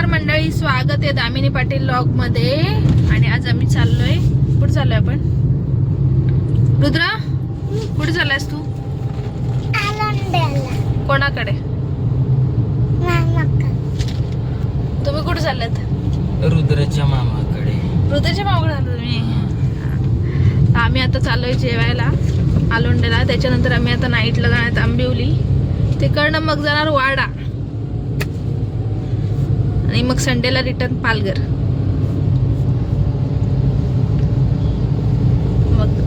नमस्कार मंडळी स्वागत आहे दामिनी पाटील लॉगमध्ये आणि आज आम्ही चाललोय. कुठे चाललोय आपण? रुद्रा कुठे चाललायस तू? कोणाकडे? मामाकडे. तुम्ही कुठे चाललात? रुद्राच्या मामाकडे. रुद्राच्या मागकडे आलो तुम्ही? आम्ही आता चाललोय जेवायला आलोंडेला. त्याच्यानंतर आम्ही आता नाईटला जाणार आंबिवली. तिकडनं मग जाणार वाडा. आणि मग संडेला रिटर्न पालघर. मग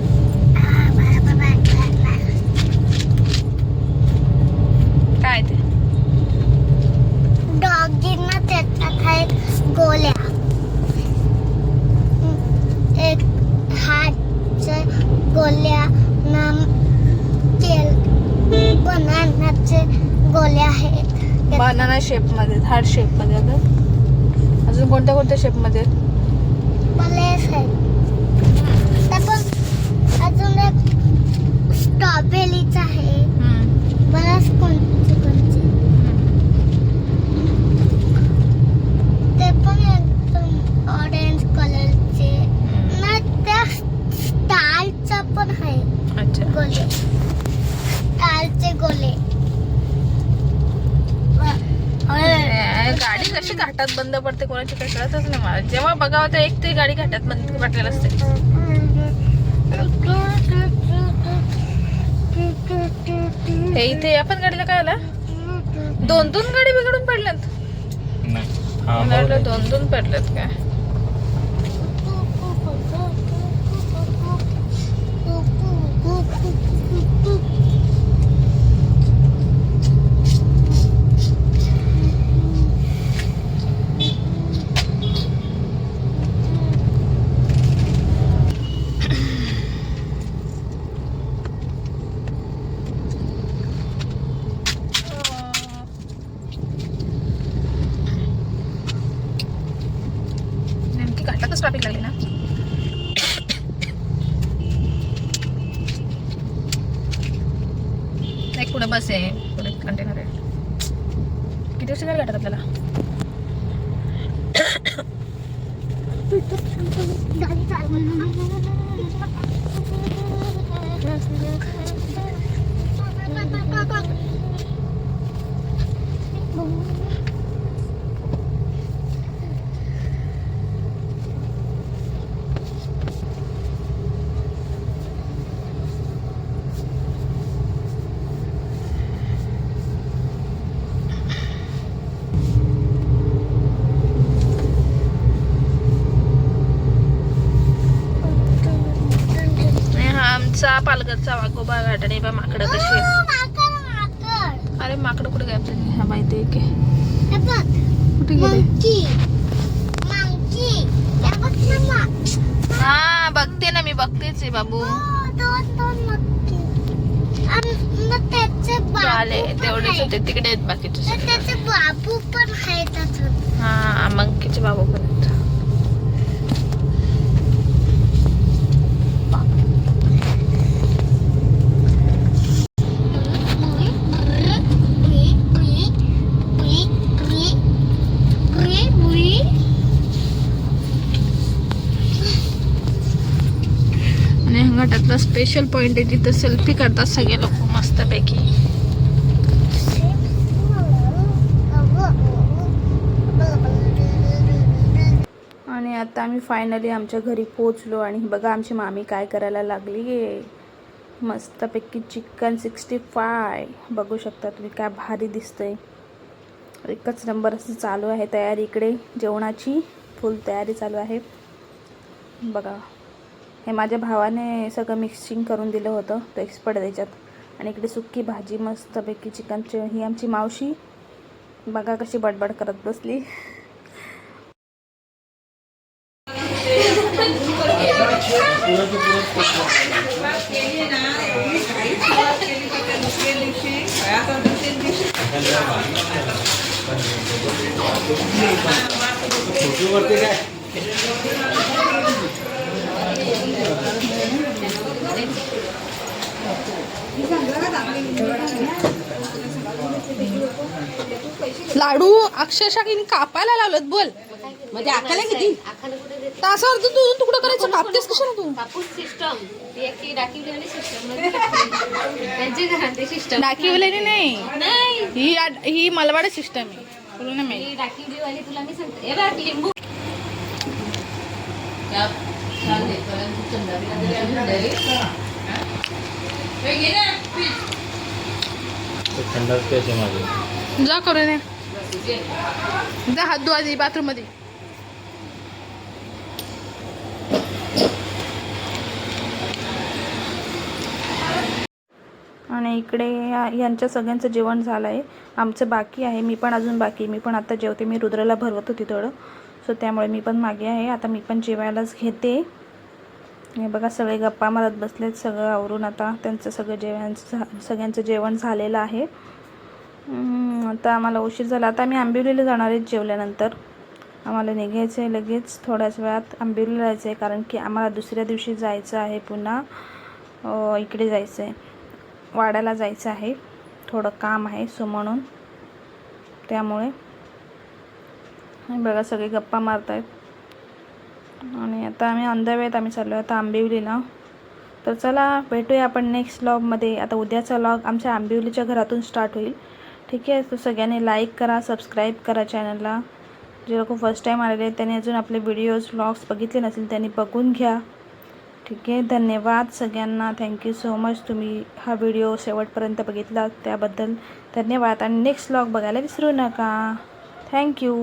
काय ते? डॉगींना त्याच्यात आहेत गोल्या. एक हातचे गोल्या नाम तेल बनानाचे गोल्या आहेत. बनाना शेपमध्ये हार्ड हार्ट अगं. अजून कोणत्या कोणत्या शेपमध्ये आहेत? बलेस आहेत ते पण अजून एक स्ट्रॉबेरीचा आहे हम्म. बरंच कोणते कोणते ते पण एकदम ऑरेंज कलरचे ना त्या स्टारचा पण आहे अच्छा गोले स्टारचे गोले अरे, गाडी कशी घाटात बंद पडते कोणाची काही कळतच नाही मला. जेव्हा बघावं तर एक तरी गाडी घाटात बंद पडलेली असते. हे इथे आपण गाडीला काय आला? दोन दोन गाडी बिघडून पडल्यात. हा दोन दोन पडल्यात काय नेमकी घाटातच ट्रॅफिक लागली ना एक पुढे बस आहे पुढे कंटेनर आहे किती वर्ष झाली घाटात आपल्याला आणि हा आमचा पालघरचा वाघोबा घाट आणि बा माकडं कशी. अरे माकडं कुठे काय झाली? हा माहिती आहे. की कुठे गेले? मंकी. मंकी. हा बघते ना मी बघतेच आहे बाबू. आले पण तेवढेच. होते तिकडे आहेत बाकीचे बाबू पण हा मंकीचे बाबू पण आहेत आणि हा घाटातला स्पेशल पॉइंट आहे तिथं सेल्फी करतात सगळे लोक मस्तपैकी. आणि आता आम्ही फायनली आमच्या घरी पोचलो आणि बघा आमची मामी काय करायला लागली आहे. मस्तपैकी चिकन सिक्स्टी फाय बघू शकता तुम्ही काय भारी दिसतंय. एकच नंबर असं चालू आहे तयारी इकडे. जेवणाची फुल तयारी चालू आहे. बघा. हे माझ्या भावाने सगळं मिक्सिंग करून दिलं होतं तो एक्सपर्ट त्याच्यात आणि इकडे सुक्की भाजी मस्तपैकी चिकनची ही आमची मावशी. बघा कशी बडबड करत बसली. लाडू अक्षरशः कापायला लावलत बोल. म्हणजे आखायला किती? तासावर तू तू तुकडं करायचं? कापतेस कशा ना तू? कापूस सिस्टम डाकीवलेली नाही. ही ही मलवाड सिस्टम आहे. बोलू ना मी डाकीवली तुला मी सांगते. लिंबू. प्यायचे माझे. जा करू नये जा हात धुवा बाथरूममध्ये आणि इकडे या- यांच्या सगळ्यांचं जेवण झालं आहे आमचं बाकी आहे मी पण अजून बाकी मी पण आता जेवते. मी रुद्राला भरवत होती थोडं. सो त्यामुळे मी पण मागे आहे. आता मी पण जेवायलाच घेते. हे बघा सगळे गप्पा मारत बसलेत सगळं आवरून आता त्यांचं सगळं जेवण झा- सगळ्यांचं जेवण झालेलं आहे. आता आम्हाला उशीर झाला. आता आम्ही आंबिवलीला जाणार आहे जेवल्यानंतर. आम्हाला निघायचं आहे लगेच थोड्याच वेळात आंबिवलीला जायचं आहे कारण की आम्हाला दुसऱ्या दिवशी जायचं आहे पुन्हा. इकडे जायचं आहे. वाड्याला जायचं आहे. थोडं काम आहे सो म्हणून. त्यामुळे आणि बघा सगळे गप्पा मारत आहेत आणि आता आम्ही अंधवेत आम्ही चाललो आता आंबिवलीला. तर चला भेटूया आपण नेक्स्ट लॉगमध्ये आता उद्याचा लॉग आमच्या आंबिवलीच्या घरातून स्टार्ट होईल. ठीक आहे? तर सगळ्यांनी लाईक करा सबस्क्राईब करा चॅनलला जे लोक फर्स्ट टाईम आलेले आहेत त्यांनी अजून आपले व्हिडिओज व्लॉग्स बघितले नसेल त्यांनी बघून घ्या. ठीक आहे? धन्यवाद सगळ्यांना. थँक्यू सो मच तुम्ही हा व्हिडिओ शेवटपर्यंत बघितला त्याबद्दल धन्यवाद. आणि नेक्स्ट व्लॉग बघायला विसरू नका. थँक्यू